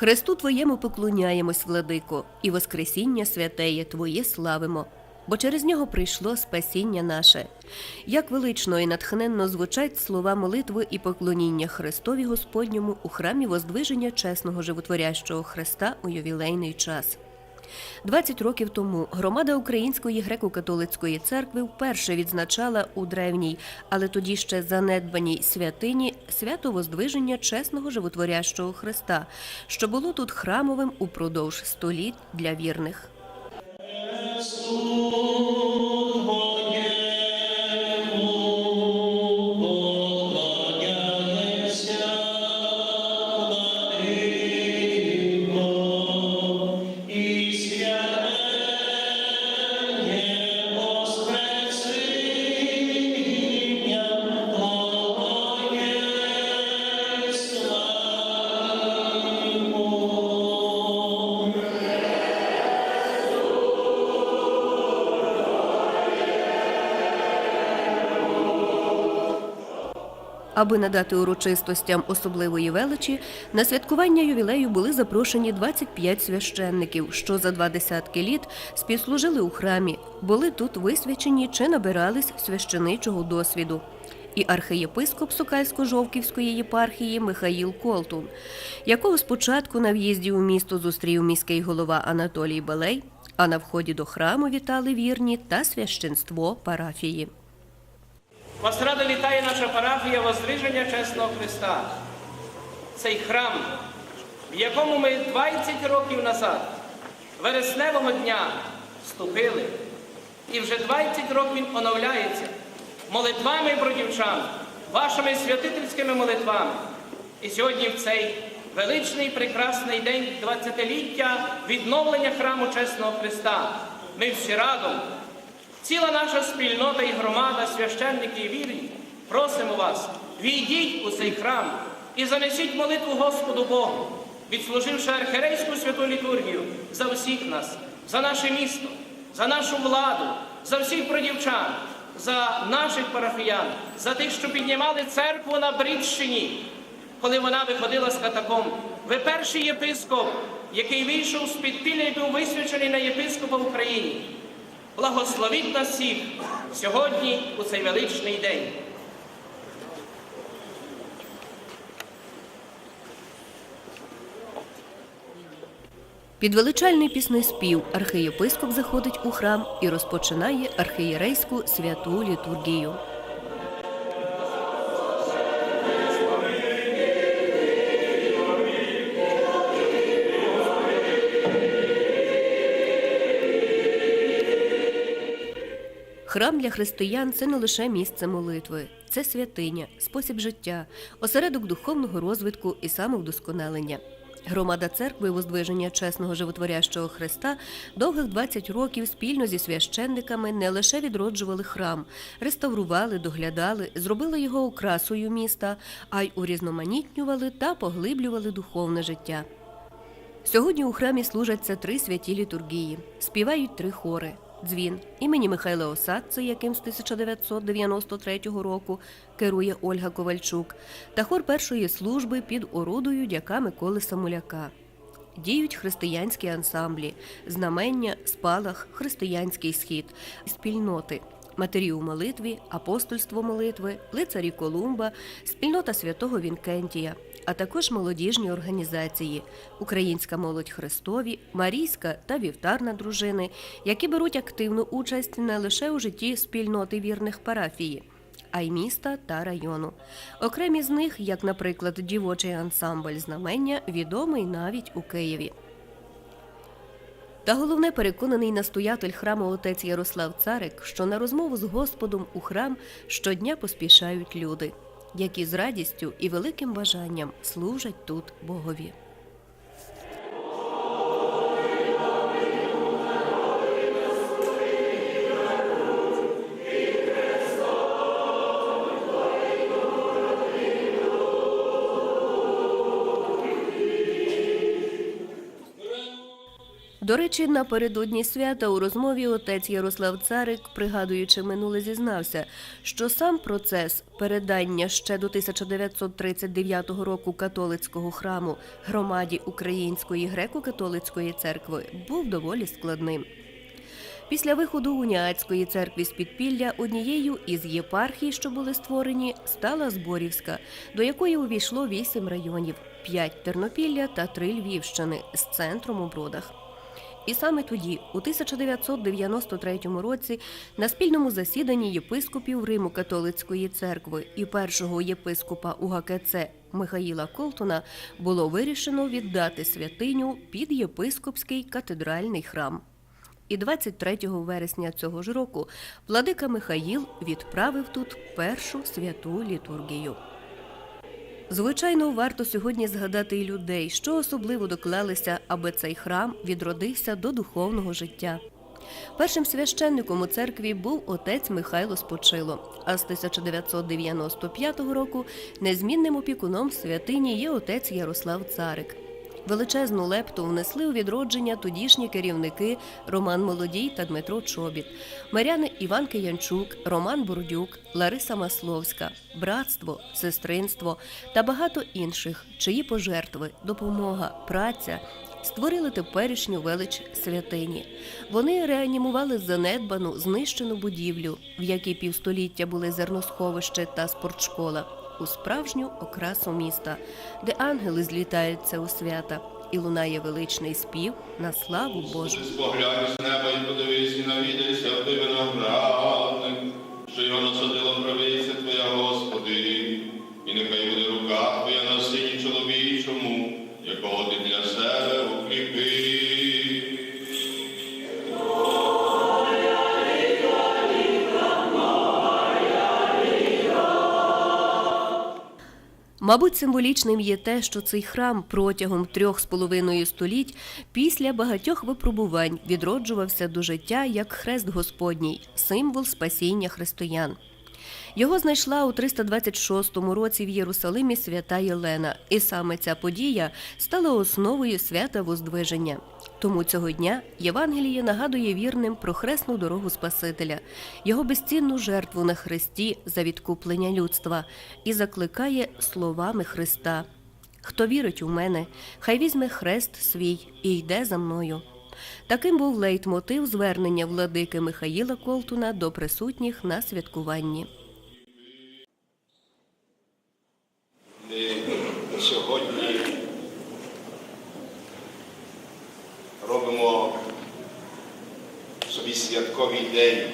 Христу Твоєму поклоняємось, владико, і Воскресіння святеє Твоє славимо, бо через нього прийшло спасіння наше. Як велично і натхненно звучать слова молитви і поклоніння Христові Господньому у храмі Воздвиження чесного животворящого Христа у ювілейний час. 20 років тому громада Української греко-католицької церкви вперше відзначала у древній, але тоді ще занедбаній святині свято Воздвиження чесного животворящого Христа, що було тут храмовим упродовж століть для вірних. Аби надати урочистостям особливої величі, на святкування ювілею були запрошені 25 священників, що за два десятки літ співслужили у храмі, були тут висвячені чи набирались священичого досвіду. І архієпископ Сокальсько-Жовківської єпархії Михаїл Колтун, якого спочатку на в'їзді у місто зустрів міський голова Анатолій Балей, а на вході до храму вітали вірні та священство парафії. Вас радо вітає наша парафія Воздвиження Чесного Христа. Цей храм, в якому ми 20 років назад, вересневого дня, вступили, і вже 20 років він оновляється молитвами бродівчан, вашими святительськими молитвами. І сьогодні в цей величний прекрасний день 20-ліття відновлення храму Чесного Христа. Ми всі разом Ціла наша спільнота і громада, священники і вірні, просимо вас, війдіть у цей храм і занесіть молитву Господу Богу, відслуживши архерейську святу літургію за всіх нас, за наше місто, за нашу владу, за всіх продівчан, за наших парафіян, за тих, що піднімали церкву на Брідщині, коли вона виходила з катакомб. Ви перший єпископ, який вийшов з підпілля і був висвячений на єпископа в Україні. Благословіть нас всіх сьогодні у цей величний день. Під величальний пісний спів архієпископ заходить у храм і розпочинає архієрейську святу літургію. Храм для християн це не лише місце молитви, це святиня, спосіб життя, осередок духовного розвитку і самовдосконалення. Громада церкви Воздвиження чесного животворящого Христа довгих 20 років спільно зі священниками не лише відроджували храм, реставрували, доглядали, зробили його окрасою міста, а й урізноманітнювали та поглиблювали духовне життя. Сьогодні у храмі служаться три святі літургії, співають три хори. Дзвін імені Михайла Осадце, яким з 1993 року керує Ольга Ковальчук, та хор першої служби під орудою дяка Миколи Самуляка. Діють християнські ансамблі, знамення, спалах, християнський схід, спільноти. Матері у молитві, апостольство молитви, лицарі Колумба, спільнота святого Вінкентія, а також молодіжні організації Українська молодь Христові, Марійська та Вівтарна дружини, які беруть активну участь не лише у житті спільноти вірних парафії, а й міста та району. Окремі з них, як, наприклад, дівочий ансамбль знамення, відомий навіть у Києві. Та головне переконаний настоятель храму отець Ярослав Царик, що на розмову з Господом у храм щодня поспішають люди, які з радістю і великим бажанням служать тут Богові. До речі, напередодні свята у розмові отець Ярослав Царик, пригадуючи минуле, зізнався, що сам процес передання ще до 1939 року католицького храму громаді Української греко-католицької церкви був доволі складним. Після виходу уніатської церкви з підпілля однією із єпархій, що були створені, стала Зборівська, до якої увійшло вісім районів: п'ять Тернопілля та три Львівщини з центром у Бродах. І саме тоді, у 1993 році, на спільному засіданні єпископів Риму католицької церкви і першого єпископа УГКЦ Михаїла Колтуна було вирішено віддати святиню під єпископський катедральний храм. І 23 вересня цього ж року владика Михаїл відправив тут першу святу літургію. Звичайно, варто сьогодні згадати і людей, що особливо доклалися, аби цей храм відродився до духовного життя. Першим священником у церкві був отець Михайло Спочило, а з 1995 року незмінним опікуном святині є отець Ярослав Царик. Величезну лепту внесли у відродження тодішні керівники Роман Молодій та Дмитро Чобіт, миряни Іван Киянчук, Роман Бурдюк, Лариса Масловська, братство, сестринство та багато інших, чиї пожертви, допомога, праця створили теперішню велич святині. Вони реанімували занедбану, знищену будівлю, в якій півстоліття були зерносховище та спортшкола у справжню окрасу міста, де ангели злітаються у свята, і лунає величний спів на славу Божу. Споглянь з неба і подивись і навідайся ти виноградник, що його насадила правиця Твоя, Господи, Мабуть, символічним є те, що цей храм протягом трьох з половиною століть після багатьох випробувань відроджувався до життя як хрест Господній, символ спасіння християн. Його знайшла у 326 році в Єрусалимі свята Єлена, і саме ця подія стала основою свята Воздвиження. Тому цього дня Євангеліє нагадує вірним про хресну дорогу Спасителя, його безцінну жертву на хресті за відкуплення людства і закликає словами Христа: Хто вірить у мене, хай візьме хрест свій і йде за мною. Таким був лейтмотив звернення владики Михаїла Колтуна до присутніх на святкуванні. Ми сьогодні робимо собі святковий день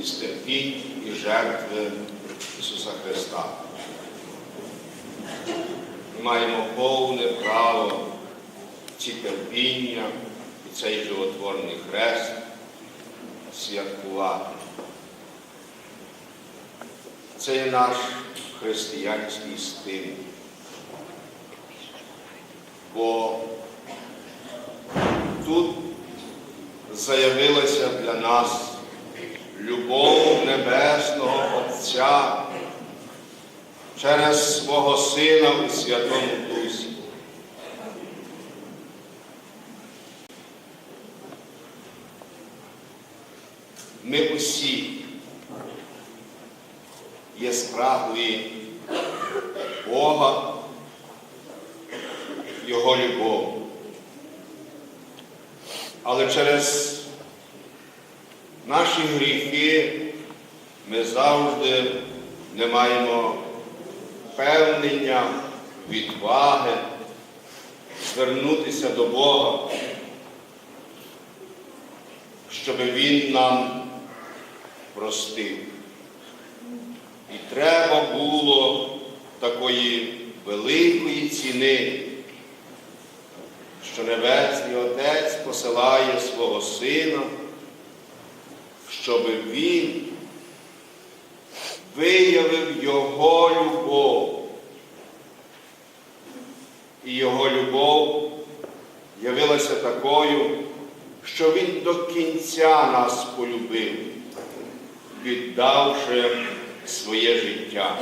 із терпінь і жертви Ісуса Христа. Ми маємо повне право ці терпіння і цей животворний хрест святкувати. Це є наш християнський стиль. Бо тут заявилася для нас любов Небесного Отця через свого Сина у Святому Дусі. Ми усі є спраглі Бога, Його любов. Але через наші гріхи ми завжди не маємо впевнення, відваги звернутися до Бога, щоб Він нам простив. І треба було такої великої ціни, що Небесний Отець посилає свого Сина, щоб Він виявив Його любов. І Його любов явилася такою, що Він до кінця нас полюбив, віддавши своє життя.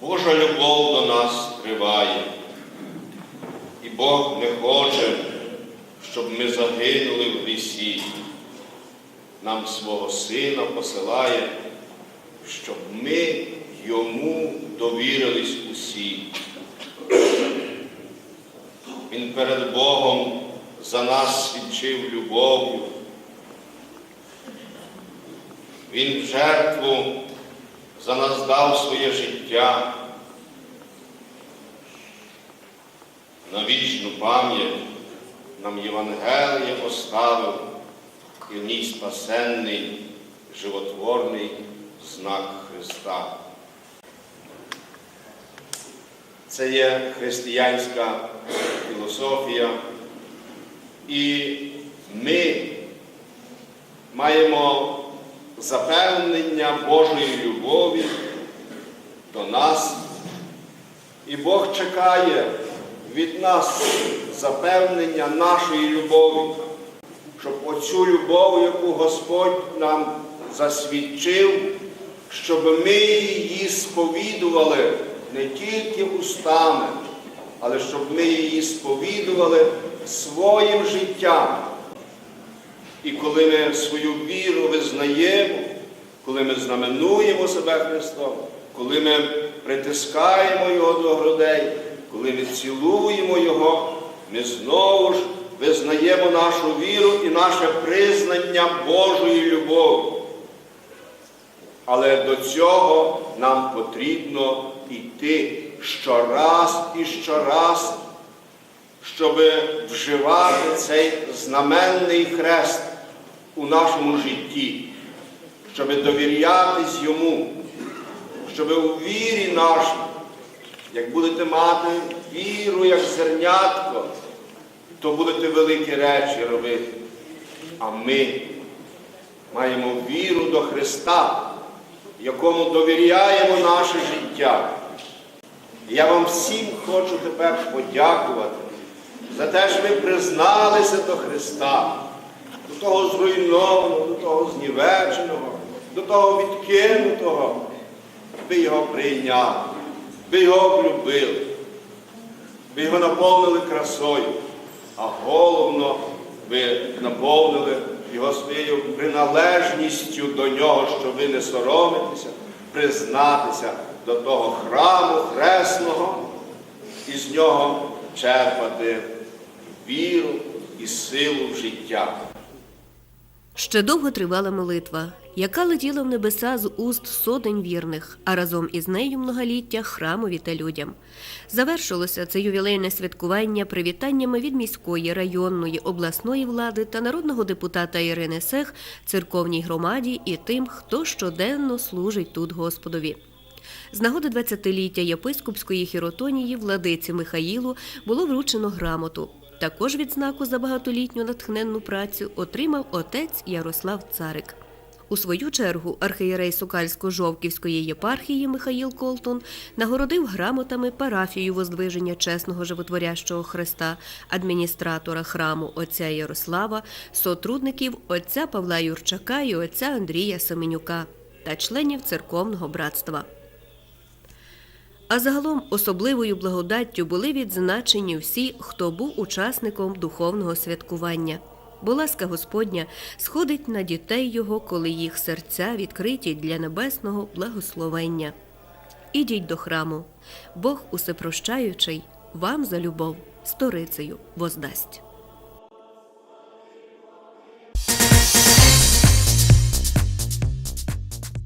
Божа любов до нас триває. Бог не хоче, щоб ми загинули в грісі. Нам свого Сина посилає, щоб ми йому довірились усі. Він перед Богом за нас свідчив любов'ю. Він в жертву за нас дав своє життя. На вічну пам'ять нам Євангеліє поставив і в ній спасенний, животворний знак Христа. Це є християнська філософія, і ми маємо запевнення Божої любові до нас, і Бог чекає від нас запевнення нашої любові, щоб оцю любов, яку Господь нам засвідчив, щоб ми її сповідували не тільки устами, але щоб ми її сповідували своїм життям. І коли ми свою віру визнаємо, коли ми знаменуємо себе Христом, коли ми притискаємо Його до грудей, коли ми цілуємо Його, ми знову ж визнаємо нашу віру і наше признання Божої любові. Але до цього нам потрібно йти щораз і щораз, щоб вживати цей знаменний хрест у нашому житті, щоб довірятись йому, щоб у вірі нашій, як будете мати віру, як зернятко, то будете великі речі робити. А ми маємо віру до Христа, якому довіряємо наше життя. Я вам всім хочу тепер подякувати за те, що ви призналися до Христа, до того зруйнованого, до того знівеченого, до того відкинутого. Ви його прийняли, ви його влюбили, ви його наповнили красою, а головно ви наповнили його своєю приналежністю до нього, що ви не соромитеся, признатися до того храму хресного і з нього черпати віру і силу в життя. Ще довго тривала молитва, яка летіла в небеса з уст сотень вірних, а разом із нею многоліття храмові та людям. Завершилося це ювілейне святкування привітаннями від міської, районної, обласної влади та народного депутата Ірини Сех, церковній громаді і тим, хто щоденно служить тут Господові. З нагоди 20-ліття єпископської хіротонії владиці Михаїлу було вручено грамоту. Також відзнаку за багатолітню натхненну працю отримав отець Ярослав Царик. У свою чергу архієрей Сокальсько-Жовківської єпархії Михаїл Колтун нагородив грамотами парафію Воздвиження чесного животворящого Христа, адміністратора храму отця Ярослава, сотрудників отця Павла Юрчака і отця Андрія Семенюка та членів церковного братства. А загалом особливою благодаттю були відзначені всі, хто був учасником духовного святкування. Бо ласка Господня сходить на дітей його, коли їх серця відкриті для небесного благословення. Ідіть до храму, Бог усепрощаючий вам за любов сторицею воздасть.